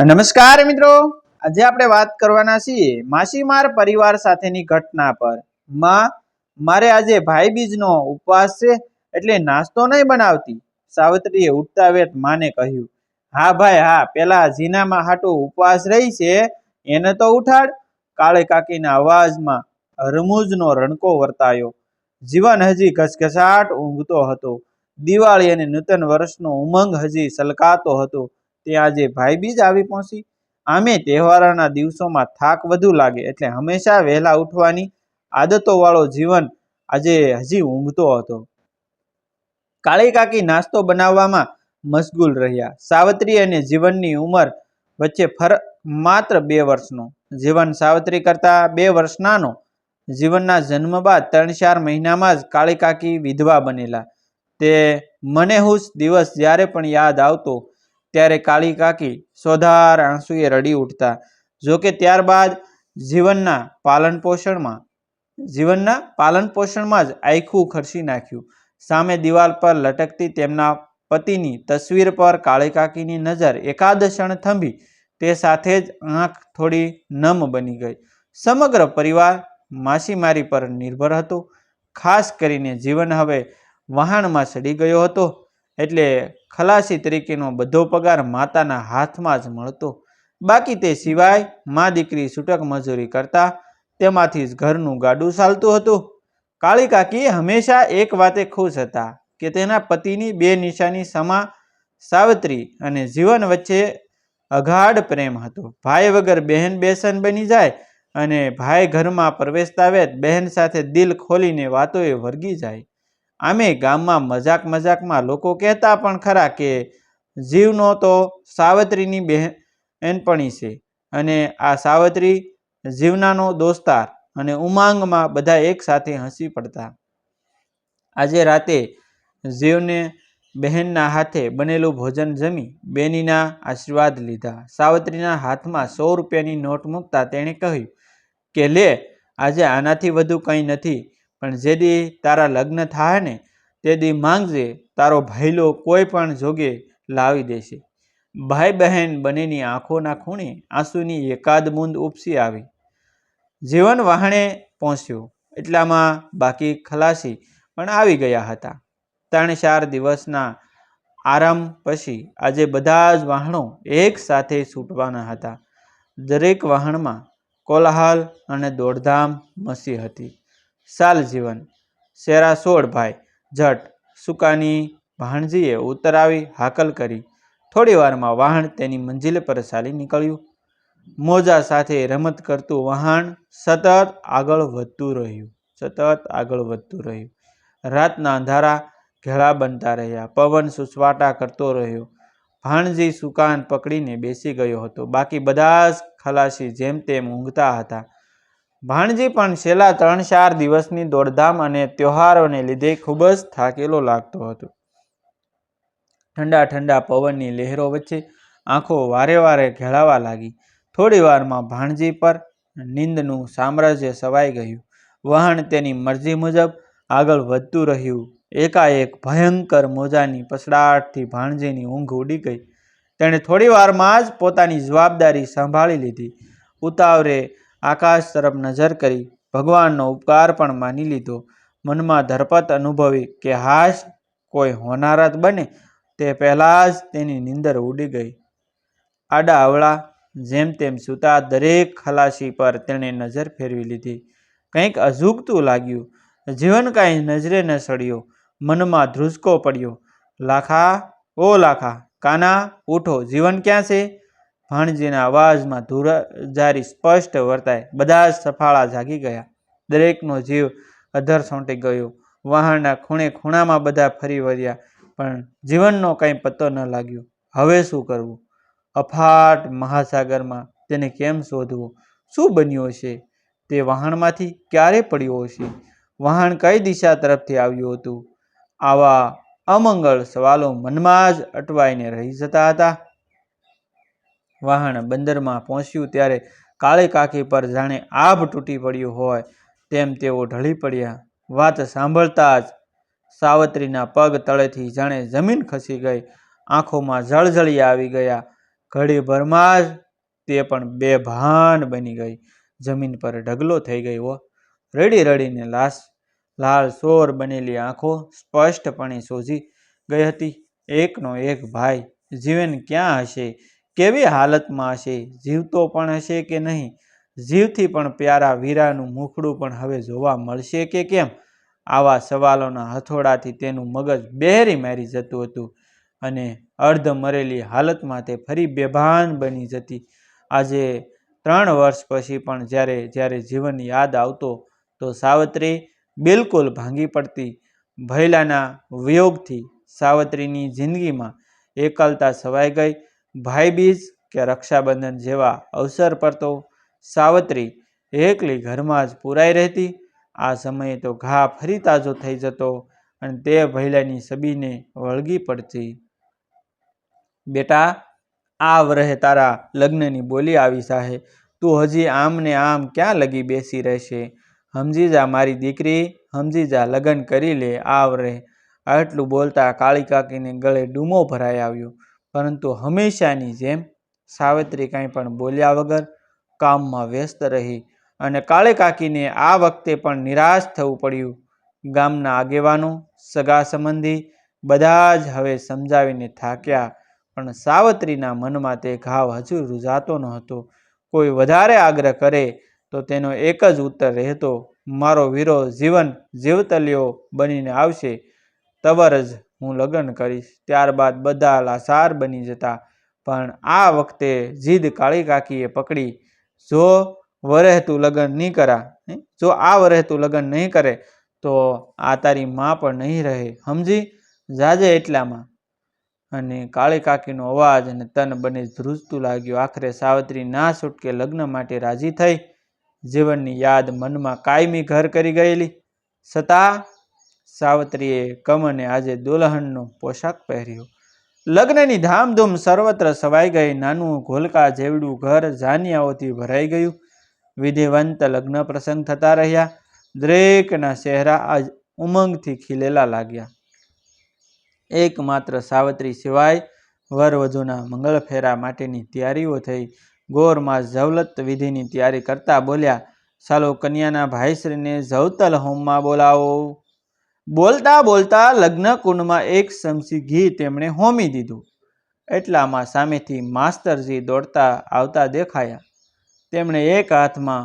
નમસ્કાર મિત્રો. આજે આપણે વાત કરવાના છીએ માસીમાર પરિવાર સાથેની ઘટના પર. માં, મારે આજે ભાઈ બીજનો ઉપવાસ છે એટલે નાસ્તો નહીં બનાવતી. સાવિત્રીએ ઉઠતા વેત માને કહ્યું, હા ભાઈ, હા, પેલા જીનામાં હાટો ઉપવાસ રહી છે, એને તો ઉઠાડ. કાળે કાકીના અવાજમાં રમૂજનો રણકો વર્તાયો. જીવન હજી ઘસઘસાટ ઊંઘતો હતો. દિવાળી અને નૂતન વર્ષનો ઉમંગ હજી સલકાતો હતો. ત્યાં આજે ભાઈબીજ આવી પહોંચી. આમે તહેવારોના દિવસોમાં થાક વધુ લાગે એટલે હંમેશા વહેલા ઉઠવાની આદતોવાળો જીવન આજે હજી ઊંઘતો હતો. કાળી કાકી નાસ્તો બનાવવામાં મશગુલ રહ્યા. સાવત્રી અને જીવનની ઉંમર વચ્ચે ફરક માત્ર બે વર્ષનો. જીવન સાવત્રી કરતા બે વર્ષ નાનો. જીવનના જન્મ બાદ ત્રણ ચાર મહિનામાં જ કાળી કાકી વિધવા બનેલા. તે મને હુશ દિવસ જ્યારે પણ યાદ આવતો ત્યારે કાળી કાકી સોધાર આંસુએ રડી ઉઠતા. જોકે ત્યારબાદ જીવનના પાલન પોષણમાં, જીવનના પાલન પોષણમાં જ આખું ખર્ચી નાખ્યું. સામે દિવાલ પર લટકતી તેમના પતિની તસવીર પર કાળી કાકીની નજર એકાદ ક્ષણ થંભી તે સાથે જ આંખ થોડી નમ બની ગઈ. સમગ્ર પરિવાર માછીમારી પર નિર્ભર હતો. ખાસ કરીને જીવન હવે વહાણમાં ચડી ગયો હતો. એટલે ખલાસી તરીકેનો બધો પગાર માતાના હાથમાં જ મળતો. બાકી તે સિવાય મા દીકરી છૂટક મજૂરી કરતા તેમાંથી જ ઘરનું ગાડું ચાલતું હતું. કાળી કાકી હંમેશા એક વાતે ખુશ હતા કે તેના પતિની બે નિશાની સમા સાવત્રી અને જીવન વચ્ચે અઘાડ પ્રેમ હતો. ભાઈ વગર બહેન બેસન બની જાય અને ભાઈ ઘરમાં પ્રવેશતા વેત બહેન સાથે દિલ ખોલીને વાતોએ વર્ગી જાય. આમે ગામમાં મજાક મજાકમાં લોકો કહેતા પણ ખરા કે જીવનો તો સાવત્રીની બહેનપણી છે અને આ સાવત્રી જીવનાનો દોસ્તાર અને ઉમાંગમાં બધા એકસાથે હસી પડતા. આજે રાતે જીવને બહેનના હાથે બનેલું ભોજન જમી બેનીના આશીર્વાદ લીધા. સાવત્રીના હાથમાં સો રૂપિયાની નોટ મૂકતા તેણે કહ્યું કે લે, આજે આનાથી વધુ કંઈ નથી. પણ જે દી તારા લગ્ન થાય ને, તે દી માંગજે, તારો ભાઈલો કોઈ પણ જોગે લાવી દેશે. ભાઈ બહેન બંનેની આંખોના ખૂણે આંસુની એકાદ બૂંદ ઉપસી આવી. જીવન વહાણે પહોંચ્યો. એટલામાં બાકી ખલાસી પણ આવી ગયા હતા. ત્રણ ચાર દિવસના આરામ પછી આજે બધા જ વાહણો એક સાથે છૂટવાના હતા. દરેક વાહણમાં કોલાહલ અને દોડધામ મસી હતી. સાલ જીવન. શેરા સોળ ભાઈ. જટ. સુકાની ભાણજીએ ઉતરાવી હાકલ કરી. થોડી વારમાં વાહણ તેની મંજિલ પર ચાલી નીકળ્યું. મોજા સાથે રમત કરતું વહાણ સતત આગળ વધતું રહ્યું. સતત આગળ વધતું રહ્યું. રાતના અંધારા ઘેળા બનતા રહ્યા. પવન સુસવાટા કરતો રહ્યો. ભાણજી સુકાન પકડીને બેસી ગયો હતો. બાકી બધા જ ખલાસી જેમ તેમ ઊંઘતા હતા. ભાણજી પણ છેલ્લા ત્રણ ચાર દિવસની દોડધામ અને તહેવારોને લીધે ખૂબ જ થાકેલો લાગતો હતો. ઠંડા ઠંડા પવનની લહેરો વચ્ચે આંખો વારે વારે ઘેળાવા લાગી. થોડી વારમાં ભાણજી પર નીંદનું સામ્રાજ્ય સવાઈ ગયું. વહાણ તેની મરજી મુજબ આગળ વધતું રહ્યું. એકાએક ભયંકર મોજાની પસડાટથી ભાણજીની ઊંઘ ઉડી ગઈ. તેણે થોડી વારમાં જ પોતાની જવાબદારી સંભાળી લીધી. ઉતાવળે આકાશ તરફ નજર કરી ભગવાનનો ઉપકાર પણ માની લીધો. મનમાં ધરપત અનુભવી કે હાશ કોઈ હોનારત બને તે પહેલાં જ તેની નીંદર ઉડી ગઈ. આડા અવળા જેમ તેમ સૂતા દરેક ખલાસી પર તેણે નજર ફેરવી લીધી. કંઈક અઝૂકતું લાગ્યું. જીવન કાંઈ નજરે ન સડ્યો મનમાં ધ્રુસકો પડ્યો. લાખા, ઓ લાખા, કાના, ઉઠો, જીવન ક્યાં છે? ભાણજીના અવાજમાં ધુરાજારી સ્પષ્ટ વર્તાય બધા જ સફાળા જાગી ગયા. દરેકનો જીવ અધર સોંટી ગયો. વહાણના ખૂણે ખૂણામાં બધા ફરી વર્યા પણ જીવનનો કંઈ પત્તો ન લાગ્યો. હવે શું કરવું? અફાટ મહાસાગરમાં તેને કેમ શોધવું? શું બન્યું હશે? તે વહાણમાંથી ક્યારે પડ્યો હશે? વહાણ કઈ દિશા તરફથી આવ્યું હતું? આવા અમંગળ સવાલો મનમાં જ અટવાઈને રહી જતા હતા. વાહણ બંદરમાં પહોંચ્યું ત્યારે કાળી કાકી પર જાણે આભ તૂટી પડ્યું હોય તેમ તેઓ ઢળી પડ્યા. વાત સાંભળતા જ સાવત્રીના પગ તળેથી જાણે જમીન ખસી ગઈ. આંખોમાં જળજળી આવી ગયા. ઘડીભરમાં જ તે પણ બેભાન બની ગઈ. જમીન પર ઢગલો થઈ ગયો. રડી રડીને લાશ લાલ સોર બનેલી આંખો સ્પષ્ટપણે સોજી ગઈ હતી. એકનો એક ભાઈ જીવન ક્યાં હશે? કેવી હાલતમાં હશે? જીવતો પણ હશે કે નહીં? જીવથી પણ પ્યારા વીરાનું મુખડું પણ હવે જોવા મળશે કે કેમ? આવા સવાલોના હથોડાથી તેનું મગજ બહેરી મારી જતું હતું અને અર્ધ મરેલી હાલતમાં તે ફરી બેભાન બની જતી. આજે ત્રણ વર્ષ પછી પણ જ્યારે જ્યારે જીવન યાદ આવતો, તો સાવત્રી બિલકુલ ભાંગી પડતી. ભયલાના વિયોગથી સાવત્રીની જિંદગીમાં એકલતા છવાઈ ગઈ. ભાઈબીજ કે રક્ષાબંધન જેવા અવસર પર તો સાવત્રી એકલી ઘરમાં જ પુરાઈ રહેતી. આ સમયે તો ઘા ફરી તાજો થઈ જતો અને તે ભૈલાની છબીને વળગી પડતી. બેટા આ વરહે તારા લગ્નની બોલી આવી સાહે. તું હજી આમ ને આમ ક્યાં લગી બેસી રહેશે? સમજી જા મારી દીકરી સમજી જા લગ્ન કરી લે આ વરહે આટલું બોલતા કાળી કાકીને ગળે ડૂમો ભરાઈ આવ્યો. પરંતુ હંમેશાની જેમ સાવિત્રી કાંઈ પણ બોલ્યા વગર કામમાં વ્યસ્ત રહી અને કાળે કાકીને આ વખતે પણ નિરાશ થવું પડ્યું. ગામના આગેવાનો, સગા સંબંધી બધા જ હવે સમજાવીને થાક્યા, પણ સાવત્રીના મનમાં તે ઘાવ હજુ રૂઝાતો ન હતો કોઈ વધારે આગ્રહ કરે તો તેનો એક જ ઉત્તર રહેતો, મારો વીરો જીવન જીવતલિયો બનીને આવશે, તવર જ હું લગ્ન કરીશ. ત્યારબાદ બધા લાસાર બની જતા. પણ આ વખતે જીદ કાળી કાકીએ પકડી. જો વરહેતું લગ્ન નહીં કરા જો આ વરહેતું લગ્ન નહીં કરે, તો આ તારી માં પણ નહીં રહે. સમજી? જાજે એટલામાં. અને કાળી કાકીનો અવાજ અને તન બને ધ્રુજતું લાગ્યું. આખરે સાવત્રી ના છૂટકે લગ્ન માટે રાજી થઈ. જીવનની યાદ મનમાં કાયમી ઘર કરી ગયેલી. છતાં સાવત્રીએ કમને આજે દુલ્હનનો પોશાક પહેર્યો. લગ્નની ધામધૂમ સર્વત્ર સવાઈ ગઈ, નાનું ઘોલકા જેવડું ઘર જાનિયાઓથી ભરાઈ ગયું. વિધિવંત લગ્ન પ્રસંગ થતા રહ્યા. દરેકના ચહેરા આજ ઉમંગથી ખીલેલા લાગ્યા. એકમાત્ર સાવત્રી સિવાય વરવધુના મંગળ ફેરા માટેની તૈયારીઓ થઈ. ગોરમાં જવલત વિધિની તૈયારી કરતા બોલ્યા ચાલો કન્યાના ભાઈશ્રીને જવતલ હોમમાં બોલાવો. બોલતા બોલતા લગ્ન કુંડમાં એક ચમચી ઘી તેમણે હોમી દીધું. એટલામાં સામેથી માસ્તરજી દોડતા આવતા દેખાયા. તેમણે એક હાથમાં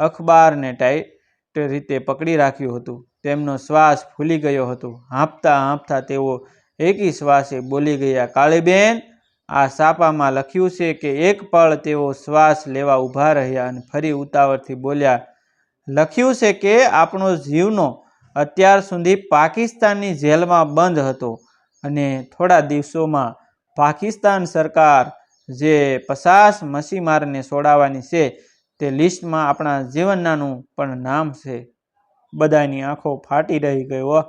અખબારને ટાઈટ રીતે પકડી રાખ્યું હતું. તેમનો શ્વાસ ફૂલી ગયો હતો. હાંફતા હાંફતા તેઓ એકી શ્વાસે બોલી ગયા, કાળીબેન, આ સાપામાં લખ્યું છે કે એક પળ તેઓ શ્વાસ લેવા ઊભા રહ્યા અને ફરી ઉતાવળથી બોલ્યા, લખ્યું છે કે આપણો જીવનો અત્યાર સુધી પાકિસ્તાનની જેલમાં બંધ હતો અને થોડા દિવસોમાં પાકિસ્તાન સરકાર જે પચાસ મસીમારને છોડાવવાની છે, તે લિસ્ટમાં આપણા જીવનનાનું પણ નામ છે. બધાની આંખો ફાટી રહી ગયો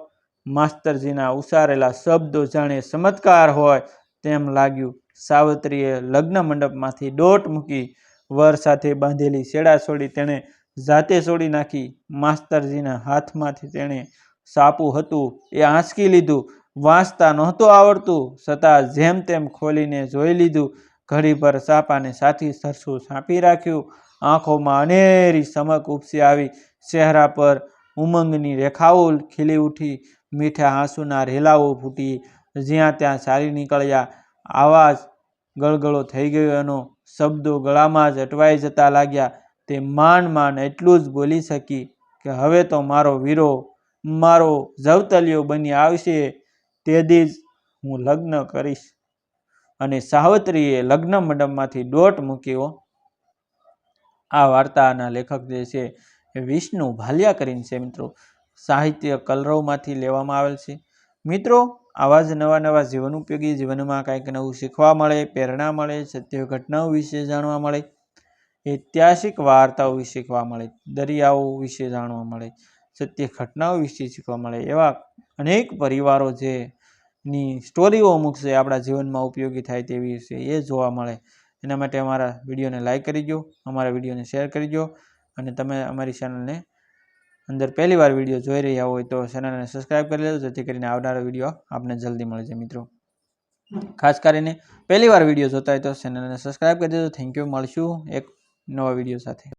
માસ્તરજીના ઉસારેલા શબ્દો જાણે ચમત્કાર હોય તેમ લાગ્યું. સાવત્રીએ લગ્ન મંડપમાંથી દોટ મૂકી વર સાથે બાંધેલી છેડા છોડી તેણે જાતે છોડી નાખી માસ્તરજીના હાથમાંથી તેણે સાપું હતું, એ આંચકી લીધું વાંચતા નહોતું આવડતું, છતાં જેમ તેમ ખોલીને જોઈ લીધું, ઘડી પર સાપાને સાથી સરસું સાંપી રાખ્યું, આંખોમાં અનેરી ચમક ઉપસી આવી, ચહેરા પર ઉમંગની રેખાઓ ખીલી ઉઠી, મીઠા આંસુના રેલાઓ ફૂટી, જ્યાં ત્યાં ચાલી નીકળ્યા, આવાજ ગળગળો થઈ ગયો, એનો શબ્દો ગળામાં જ અટવાઈ જતા લાગ્યા તે માંડ માંડ એટલું જ બોલી શકી કે હવે તો મારો વીરો, મારો જવતલિયો બની આવશે તેથી જ હું લગ્ન કરીશ. અને સાવત્રીએ લગ્ન મંડપમાંથી દોટ મૂક્યો. આ વાર્તાના લેખક જે છે એ વિષ્ણુ ભાલિયા કરીને છે મિત્રો. સાહિત્ય કલરવમાંથી લેવામાં આવેલ છે. મિત્રો, આવા જ નવા નવા જીવન ઉપયોગી જીવનમાં કાંઈક નવું શીખવા મળે, પ્રેરણા મળે, સત્ય ઘટનાઓ વિશે જાણવા મળે. ઐતિહાસિક વાર્તાઓ વિશે શીખવા મળે, દરિયાઓ વિશે જાણવા મળે સત્ય ઘટનાઓ વિશે શીખવા મળે, એવા અનેક પરિવારો જે ની સ્ટોરીઓ અમુક છે, આપણા જીવનમાં ઉપયોગી થાય તેવી છે, એ જોવા મળે. એના માટે અમારા વિડીયોને લાઇક કરી દો, અમારા વિડીયોને શેર કરી દો, અને તમે અમારી ચેનલને અંદર પહેલી વાર વીડિયો જોઈ રહ્યા હોય તો ચેનલને સબસ્ક્રાઈબ કરી લેજો, જેથી કરીને આવનારો વીડિયો આપને જલ્દી મળે છે, મિત્રો. ખાસ કરીને પહેલી વાર વીડિયો જોતા હોય તો ચેનલને સબસ્ક્રાઈબ કરી દેજો. Thank you. મળશું. એક નવા વીડિયો સાથે.